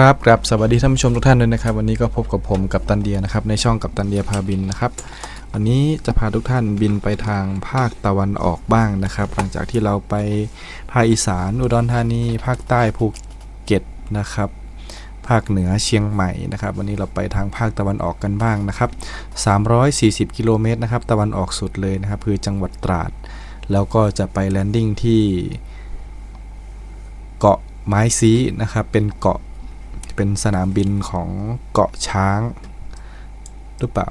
ครับครับสวัสดีท่านผู้ชมทุกท่านด้วยนะครับ วันนี้ก็พบกับผมกับตันเดียนะครับ ในช่องกับตันเดียพาบินนะครับ วันนี้จะพาทุกท่านบินไปทางภาคตะวันออกบ้างนะครับ หลังจากที่เราไปภาคอีสานอุดรธานี ภาคใต้ภูเก็ตนะครับ ภาคเหนือเชียงใหม่นะครับ วันนี้เราไปทางภาคตะวันออกกันบ้างนะครับ 340 กิโลเมตรนะครับ ตะวันออกสุดเลยนะครับ คือจังหวัดตราด แล้วก็จะไปแลนดิ้งที่เกาะไม้ซีนะครับ เป็นเกาะ เป็นสนามบินของเกาะช้างหรือเปล่า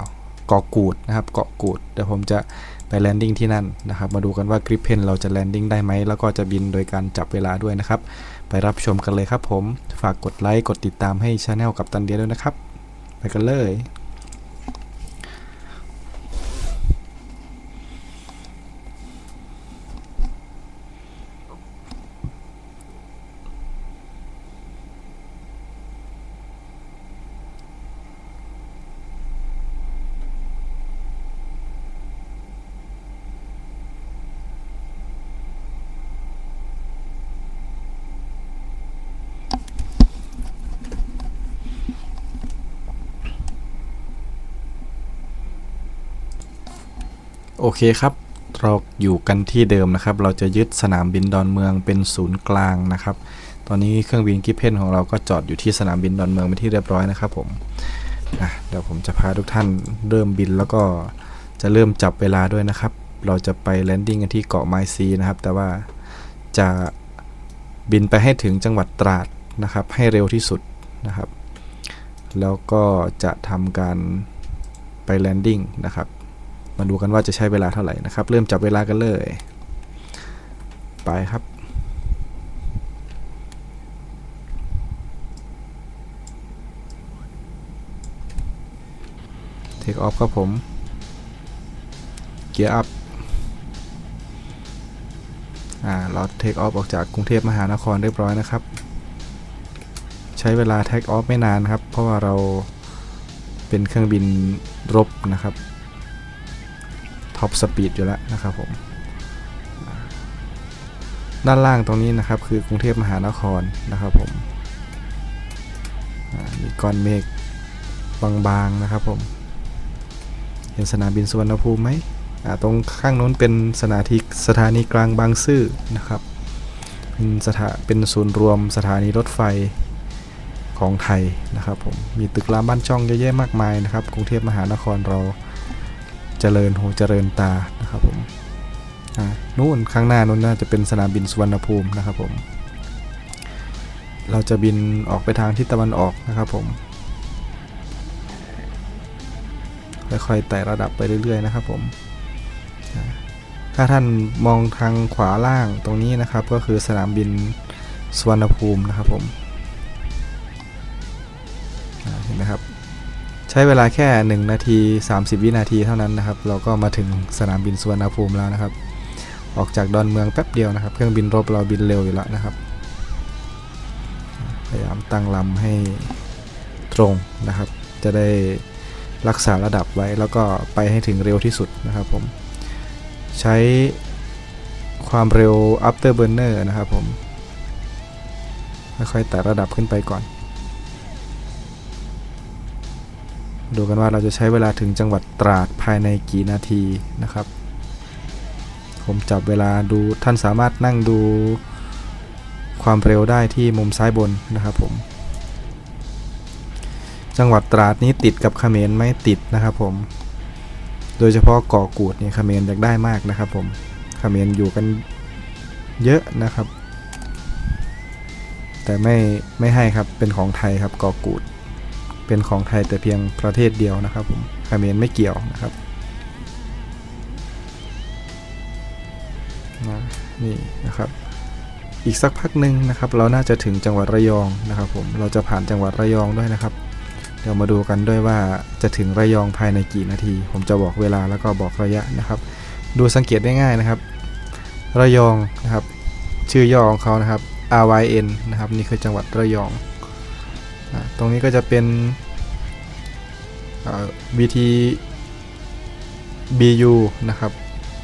เกาะกูดนะครับเกาะกูดเดี๋ยวผมจะไปแลนดิ้งที่นั่นนะครับ มาดูกันว่ากริปเพนเราจะแลนดิ้งได้ไหม แล้วก็จะบินโดยการจับเวลาด้วยนะครับ ไปรับชมกันเลยครับผม ฝากกดไลค์ กดติดตามให้ช anel กับตันเดียด้วยนะครับ ไปกันเลย โอเคครับเราอยู่กันที่เดิมนะครับ เราจะยึดสนามบินดอนเมืองเป็นศูนย์กลางนะครับ ตอนนี้เครื่องบินกิฟเพนของเราก็จอดอยู่ที่สนามบินดอนเมืองเป็นที่เรียบร้อยนะครับผมเดี๋ยวผมจะพาทุกท่านเริ่มบินแล้วก็จะเริ่มจับเวลาด้วยนะครับ เราจะไปแลนดิ้งกันที่เกาะไมซีนะครับ แต่ว่าจะบินไปให้ถึงจังหวัดตราดนะครับ ให้เร็วที่สุดนะครับ แล้วก็จะทำการไปแลนดิ้งนะครับ มาดูกันว่าจะใช้เวลาเท่าไหร่นะครับ เริ่มจับเวลากันเลย ไปครับ เทคออฟครับผม เกียร์อัพ อ่า เราเทคออฟออกจากกรุงเทพมหานครเรียบร้อยนะครับ ใช้เวลาเทคออฟไม่นานครับ เพราะว่าเราเป็นเครื่องบินรบนะครับ ท็อปสปีดอยู่แล้วนะครับผมด้านล่างตรงนี้นะครับคือกรุงเทพมหานครนะครับผมมีก้อนเมฆบางๆนะครับผมเห็นสนามบินสุวรรณภูมิไหมตรงข้างโน้นเป็นสถานีสถานีกลางบางซื่อนะครับ เป็นสถาเป็นศูนย์รวมสถานีรถไฟของไทยนะครับผมมีตึกรามบ้านช่องเยอะแยะมากมายนะครับ กรุงเทพมหานครเรา เจริญหูเจริญตานะครับผมนู่นข้างหน้านู้นน่าจะเป็นสนามบินสุวรรณภูมินะครับผม เราจะบินออกไปทางทิศตะวันออกนะครับผม ค่อยๆไต่ระดับไปเรื่อยๆนะครับผมถ้าท่านมองทางขวาล่างตรงนี้นะครับก็คือสนามบินสุวรรณภูมินะครับผมเห็นไหมครับ ใช้เวลาแค่ 1 นาที 30 วินาทีเท่านั้นนะครับ เราก็มาถึงสนามบินสุวรรณภูมิแล้วนะครับ ออกจากดอนเมืองแป๊บเดียวนะครับ เครื่องบินรบเราบินเร็วอยู่แล้วนะครับ พยายามตั้งลำให้ตรงนะครับ จะได้รักษาระดับไว้แล้วก็ไปให้ถึงเร็วที่สุดนะครับผม ใช้ความเร็ว afterburner นะครับผมค่อยๆไต่ระดับขึ้นไปก่อน ดูกันว่าเราจะใช้เวลาถึงจังหวัดตราดภายในกี่นาทีนะครับ ผมจับเวลาดูท่านสามารถนั่งดูความเร็วได้ที่มุมซ้ายบนนะครับผม จังหวัดตราดนี้ติดกับเขมรไหม่ติดนะครับผม โดยเฉพาะเกาะกูดเนี่ยเขมรอยากได้มากนะครับผมเขมรอยู่กันเยอะนะครับ แต่ไม่ไม่ให้ครับเป็นของไทยครับเกาะกูด เป็นของไทยแต่เพียงประเทศเดียวนะครับผมเขมรไม่เกี่ยวนะครับนะนี่นะครับ อีกสักพักหนึ่งนะครับ เราน่าจะถึงจังหวัดระยองนะครับ ผมเราจะผ่านจังหวัดระยองด้วยนะครับ เดี๋ยวมาดูกันด้วยว่าจะถึงระยองภายในกี่นาที ผมจะบอกเวลาแล้วก็บอกระยะนะครับ ดูสังเกตได้ง่ายนะครับ ระยองนะครับ ชื่อย่อของเขานะครับ RYN นะครับนี่คือจังหวัดระยอง ตรงนี้ก็จะเป็น VT BU นะครับ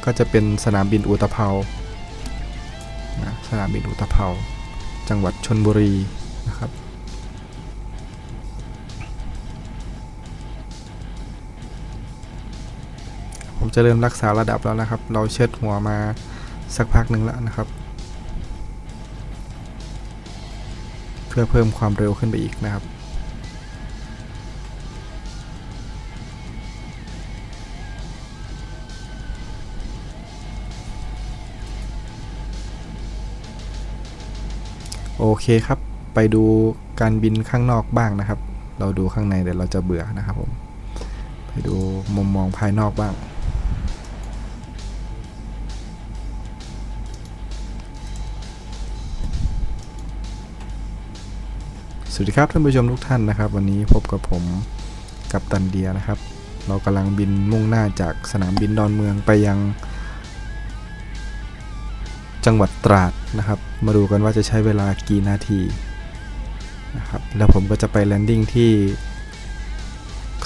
ก็จะเป็นสนามบินอุตภเปานสนามบินอุตภเปาจังหวัดชนบุรีนะครับผมจะเริ่มรักษาระดับแล้วนะครับ เราเชิดหัวมาสักพักหนึ่งแล้วนะครับ เพื่อเพิ่มความเร็วขึ้นไปอีกนะครับ โอเคครับ ไปดูการบินข้างนอกบ้างนะครับ เราดูข้างในเดี๋ยวเราจะเบื่อนะครับผม ไปดูมุมมองภายนอกบ้าง สวัสดีครับท่านผู้ชมทุกท่านนะครับ วันนี้พบกับผมกับตันเดียนะครับ เรากำลังบินมุ่งหน้าจากสนามบินดอนเมืองไปยัง จังหวัดตราดนะครับ มาดูกันว่าจะใช้เวลากี่นาทีนะครับแล้วผมก็จะไปแลนดิ้งที่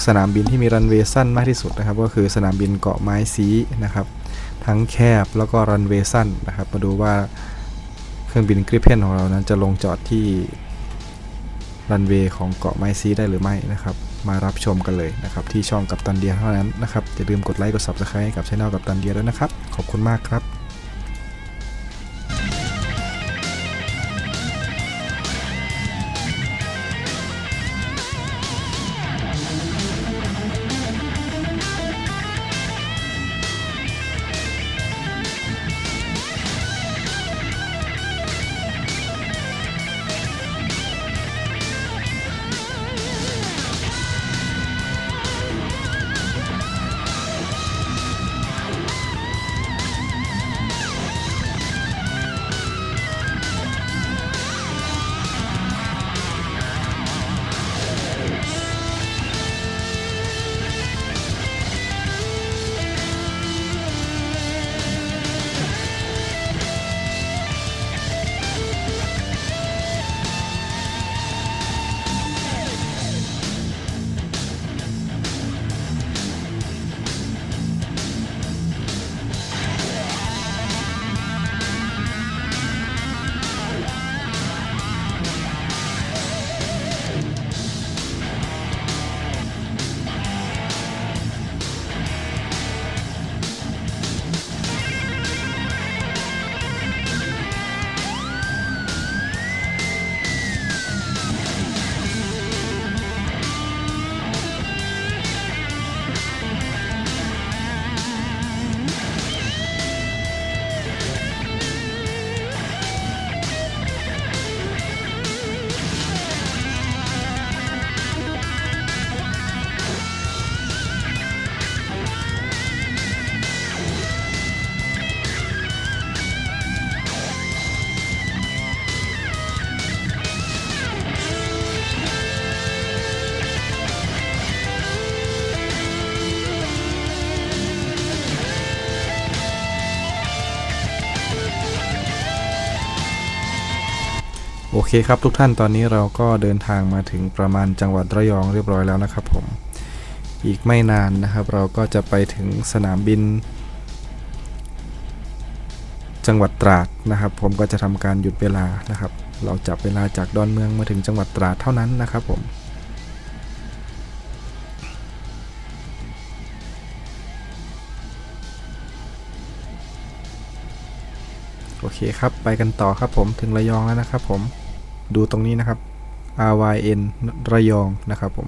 สนามบินที่มีรันเวย์สั้นมากที่สุดนะครับ ก็คือสนามบินเกาะไม้ซีนะครับ ทั้งแคบแล้วก็รันเวย์สั้นนะครับ มาดูว่าเครื่องบินกริปเพนของเรานั้นจะลงจอดที่รันเวย์ของเกาะไม้ซีได้หรือไม่นะครับ มารับชมกันเลยนะครับ ที่ช่องกับตันเดียเท่านั้นนะครับอย่าลืมกดไลค์กด subscribe ให้กับช่องกับตันเดียด้วยนะครับ ขอบคุณมากครับ โอเคครับทุกท่านตอนนี้เราก็เดินทางมาถึงประมาณจังหวัดระยองเรียบร้อยแล้วนะครับผมอีกไม่นานนะครับ เราก็จะไปถึงสนามบิน จังหวัดตราดนะครับ ผมก็จะทำการหยุดเวลานะครับ เราจับเวลาจากดอนเมืองมาถึงจังหวัดตราดเท่านั้นนะครับผมโอเคครับ ไปกันต่อครับผมถึงระยองแล้วนะครับผม ดูตรงนี้นะครับ RYN ระยองนะครับผม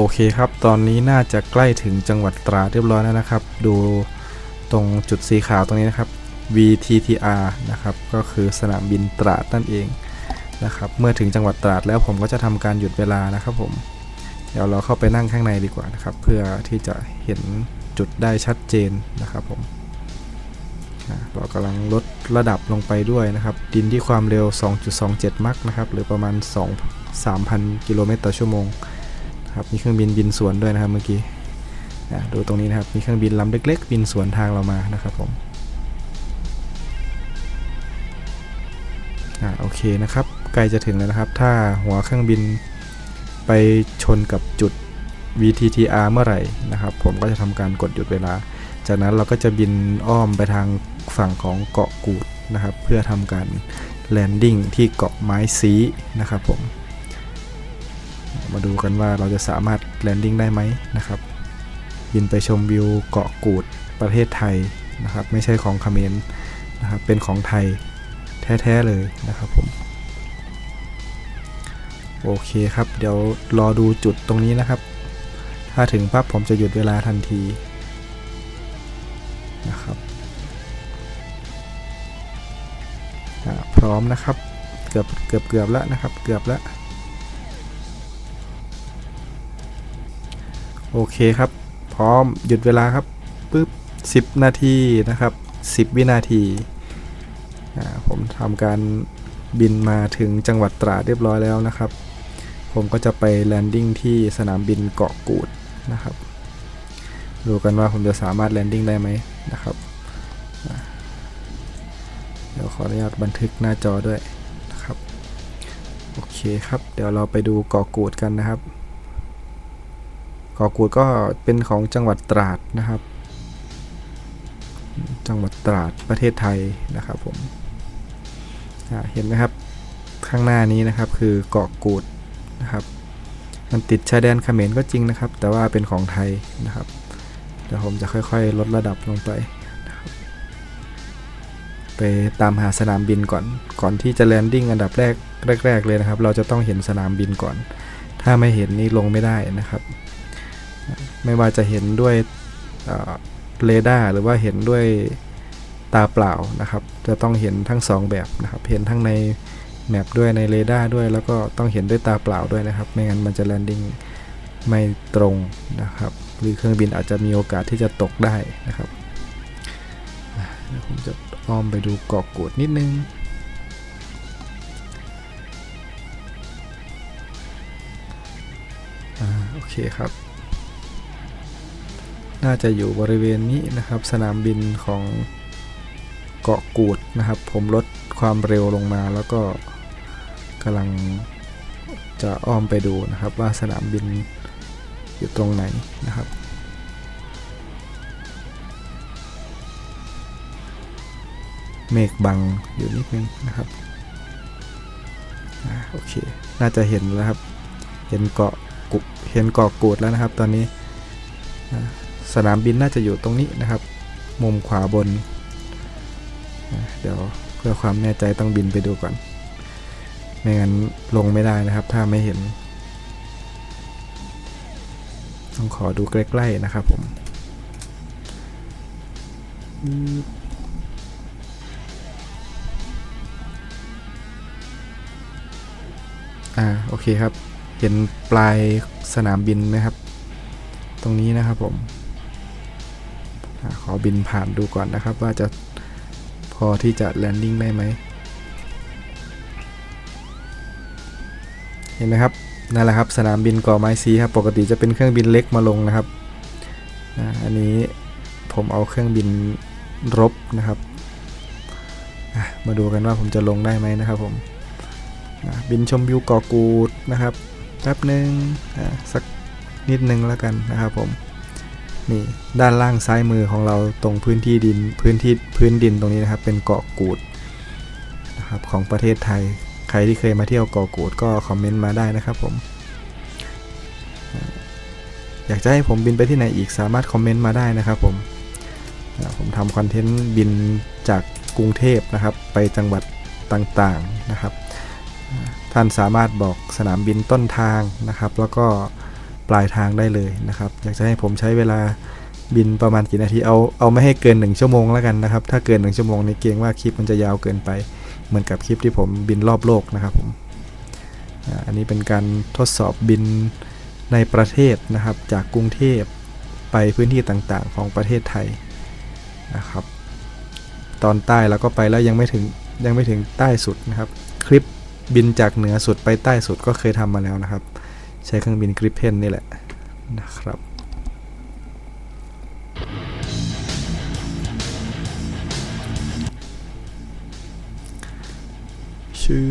โอเคครับตอนนี้น่าจะใกล้ถึงจังหวัดตราเรียบร้อยแล้วนะครับ ดูตรงจุดสีขาวตรงนี้นะครับ VTTR นะครับก็คือสนามบินตราดนั่นเองนะครับเมื่อถึงจังหวัดตราดแล้วผมก็จะทำการหยุดเวลานะครับผมเดี๋ยวเราเข้าไปนั่งข้างในดีกว่านะครับ เพื่อที่จะเห็นจุดได้ชัดเจนนะครับผมเรากำลังลดระดับลงไปด้วยนะครับ ดินที่ความเร็ว 2.27 มักนะครับ หรือประมาณ 2 3,000 กิโลเมตรต่อชั่วโมง นะครับมีเครื่องบินบินสวนด้วยนะครับเมื่อกี้ดูตรงนี้นะครับมีเครื่องบินลำเล็ก ๆ บินสวนทางเรามานะครับผมอ่าโอเคนะครับใกล้จะถึงแล้วนะครับ ถ้าหัวเครื่องบินไปชนกับจุด VTTR เมื่อไหร่นะครับ ผมก็จะทำการกดหยุดเวลา จากนั้นเราก็จะบินอ้อมไปทางฝั่งของเกาะกูดนะครับ เพื่อทำการแลนดิ้งที่เกาะไม้ซีนะครับผม มาดูกันว่าเราจะสามารถแลนดิ้งได้ไหมนะครับบินไปชมวิวเกาะกูดประเทศไทยนะครับ ไม่ใช่ของเขมรนะครับเป็นของไทยแท้ๆเลยนะครับผมโอเคครับ เดี๋ยวรอดูจุดตรงนี้นะครับ ถ้าถึงปั๊บผมจะหยุดเวลาทันทีนะครับพร้อมนะครับ เกือบเกือบเกือบแล้วนะครับ เกือบแล้ว โอเคครับ พร้อมหยุดเวลาครับปึ๊บ10 นาทีนะครับ 10 วินาทีผมทำการบินมาถึงจังหวัดตราดเรียบร้อยแล้วนะครับ ผมก็จะไปแลนดิ้งที่สนามบินเกาะกูดนะครับดูกันว่าผมจะสามารถแลนดิ้งได้ไหมนะครับเดี๋ยวขออนุญาตบันทึกหน้าจอด้วยนะครับ โอเคครับ เดี๋ยวเราไปดูเกาะกูดกันนะครับ เกาะกูดก็เป็นของจังหวัดตราดนะครับ จังหวัดตราดประเทศไทยนะครับผมเห็นไหมครับข้างหน้านี้นะครับคือเกาะกูดนะครับ มันติดชายแดนเขมรก็จริงนะครับ แต่ว่าเป็นของไทยนะครับเดี๋ยวผมจะค่อยๆ ลดระดับลงไปนะครับไปตามหาสนามบินก่อน ก่อนที่จะแลนดิ้งอันดับแรกแรก ๆ เลยนะครับ เราจะต้องเห็นสนามบินก่อน ถ้าไม่เห็นนี่ลงไม่ได้นะครับ ไม่ว่าจะเห็นด้วยเรดาร์หรือว่าเห็นด้วยตาเปล่านะครับ จะต้องเห็นทั้งสองแบบนะครับ เห็นทั้งในแมปด้วยในเรดาร์ด้วย แล้วก็ต้องเห็นด้วยตาเปล่าด้วยนะครับ ไม่งั้นมันจะแลนดิ้งไม่ตรงนะครับ หรือเครื่องบินอาจจะมีโอกาสที่จะตกได้นะครับผมจะอ้อมไปดูเกาะกูดนิดนึงอโอเคครับ น่าจะอยู่บริเวณนี้นะครับ สนามบินของเกาะกูดนะครับ ผมลดความเร็วลงมาแล้วก็กำลังจะอ้อมไปดูนะครับ ว่าสนามบินอยู่ตรงไหนนะครับ เมฆบังอยู่นิดนึงนะครับอโอเค น่าจะเห็นแล้วครับ เห็นเกาะกุเห็นเกาะกูดแล้วนะครับตอนนี้ สนามบินน่าจะอยู่ตรงนี้นะครับ มุมขวาบน เดี๋ยวเพื่อความแน่ใจต้องบินไปดูก่อน ไม่งั้นลงไม่ได้นะครับ ถ้าไม่เห็น ต้องขอดูใกล้ๆนะครับผมอ่าโอเคครับ เห็นปลายสนามบินไหมครับ ตรงนี้นะครับผม ขอบินผ่านดูก่อนนะครับ ว่าจะพอที่จะแลนดิ้งได้ไหมเห็นไหมครับนั่นแหละครับสนามบินก่อไม้ซีครับปกติจะเป็นเครื่องบินเล็กมาลงนะครับอันนี้ผมเอาเครื่องบินรบนะครับมาดูกันว่าผมจะลงได้ไหมนะครับผมบินชมวิวเกาะกูดนะครับแป๊บหนึ่งสักนิดนึงแล้วกันนะครับผม นี่ด้านล่างซ้ายมือของเราตรงพื้นที่ดินพื้นที่พื้นดินตรงนี้นะครับ เป็นเกาะกูดนะครับของประเทศไทย ใครที่เคยมาเที่ยวเกาะกูดก็คอมเมนต์มาได้นะครับผม อยากจะให้ผมบินไปที่ไหนอีกสามารถคอมเมนต์มาได้นะครับผมผมทำคอนเทนต์บินจากกรุงเทพนะครับ ไปจังหวัดต่างๆนะครับ ท่านสามารถบอกสนามบินต้นทางนะครับ แล้วก็ ปลายทางได้เลยนะครับ อยากจะให้ผมใช้เวลาบินประมาณกี่นาทีเอาเอาไม่ให้เกิน 1 ชั่วโมงแล้วกันนะครับ ถ้าเกิน 1 ชั่วโมงในเกรงว่าคลิปมันจะยาวเกินไป เหมือนกับคลิปที่ผมบินรอบโลกนะครับผมอันนี้เป็นการทดสอบบินในประเทศนะครับ จากกรุงเทพไปพื้นที่ต่างๆ ของประเทศไทยนะครับ ตอนใต้แล้วก็ไปแล้วยังไม่ถึงยังไม่ถึงใต้สุดนะครับ คลิปบินจากเหนือสุดไปใต้สุดก็เคยทำมาแล้วนะครับ ใช้เครื่องบินกริปเพนนี่แหละนะครับชื่อ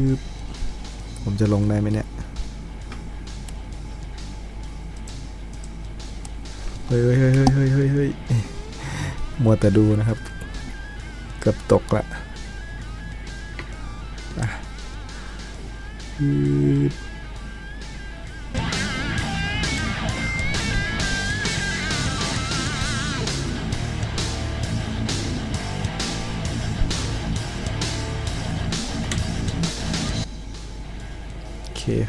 ผมจะลงได้ไหมเนี่ยเฮ้ยเฮ้ยเฮ้ยเฮ้ยเฮ้ยเฮ้ยเฮ้ยมัวแต่ดูนะครับ เกือบตกละอะ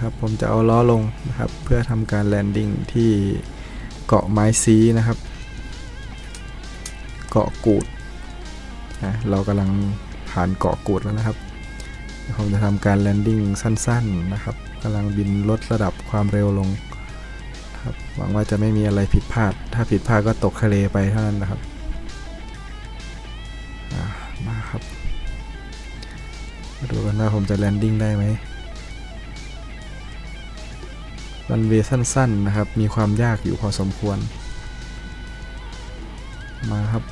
ครับ ผมจะเอาล้อลงนะครับ เพื่อทำการแลนดิ้งที่เกาะไม้ซีนะครับ เกาะกูดนะเรากำลังผ่านเกาะกูดแล้วนะครับ ผมจะทำการแลนดิ้งสั้นๆนะครับกำลังบินลดระดับความเร็วลงครับหวังว่าจะไม่มีอะไรผิดพลาด ถ้าผิดพลาดก็ตกทะเลไปเท่านั้นนะครับมาครับมาดูกันว่าผมจะแลนดิ้งได้ไหม รันเวย์สั้นๆนะครับ มีความยากอยู่พอสมควร มาครับ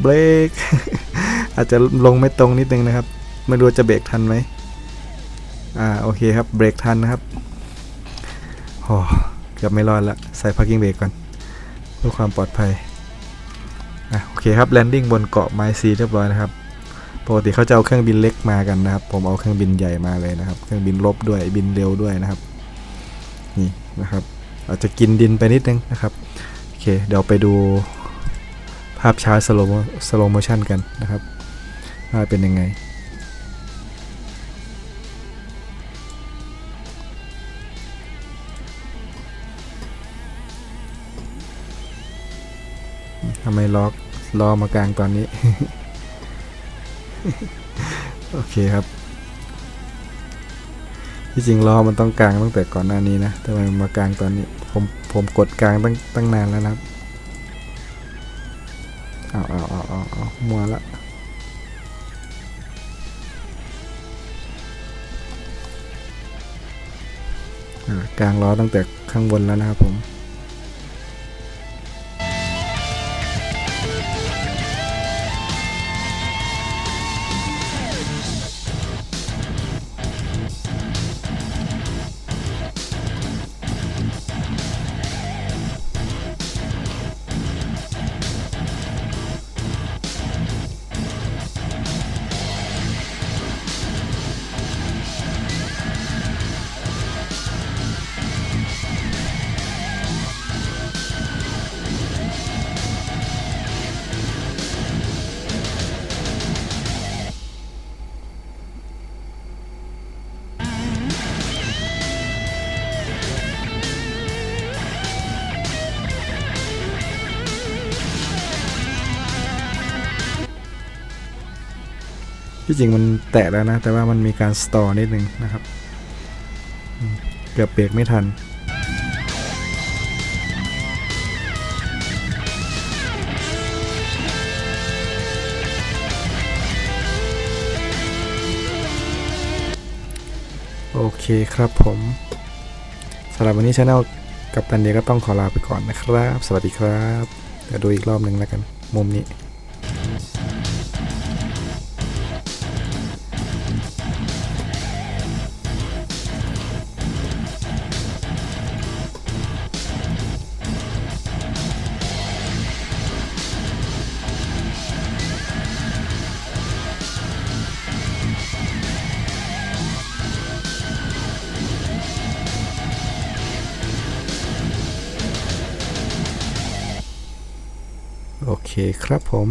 เบรกอาจจะลงไม่ตรงนิดนึงนะครับ ไม่รู้จะเบรกทันไหมอ่าโอเคครับเบรกทันนะครับโอ้เกือบไม่รอดละใส่ parking brake ก่อนเพื่อความปลอดภัยอะโอเคครับแลนดิ้งบนเกาะไม้ซีเรียบร้อยนะครับปกติเขาจะเอาเครื่องบินเล็กมากันนะครับ ผมเอาเครื่องบินใหญ่มาเลยนะครับ เครื่องบินลบด้วยบินเร็วด้วยนะครับ นี่นะครับอาจจะกินดินไปนิดนึงนะครับโอเคเดี๋ยวไปดูภาพช้าสโลโมชันกันนะครับว่าเป็นยังไงำไมล็อกรอมากลางตอนนี้ โอเคครับ ที่จริงล้อมันต้องกลางตั้งแต่ก่อนหน้านี้นะทำไมมากลางตอนนี้ ผมผมกดกลางตั้งตั้งนานแล้วนะครับเอาเอาเอาเอาเอามัวละกลางล้อตั้งแต่ข้างบนแล้วนะครับผม ที่จริงมันแตะแล้วนะ แต่ว่ามันมีการสตอร์นิดนึงนะครับ เกือบเบรกไม่ทันโอเคครับผมสำหรับวันนี้ช anel กับตันเดียก็ต้องขอลาไปก่อนนะครับ สวัสดีครับเดี๋ยวดูอีกรอบหนึ่งแล้วกัน มุมนี้ ครับผม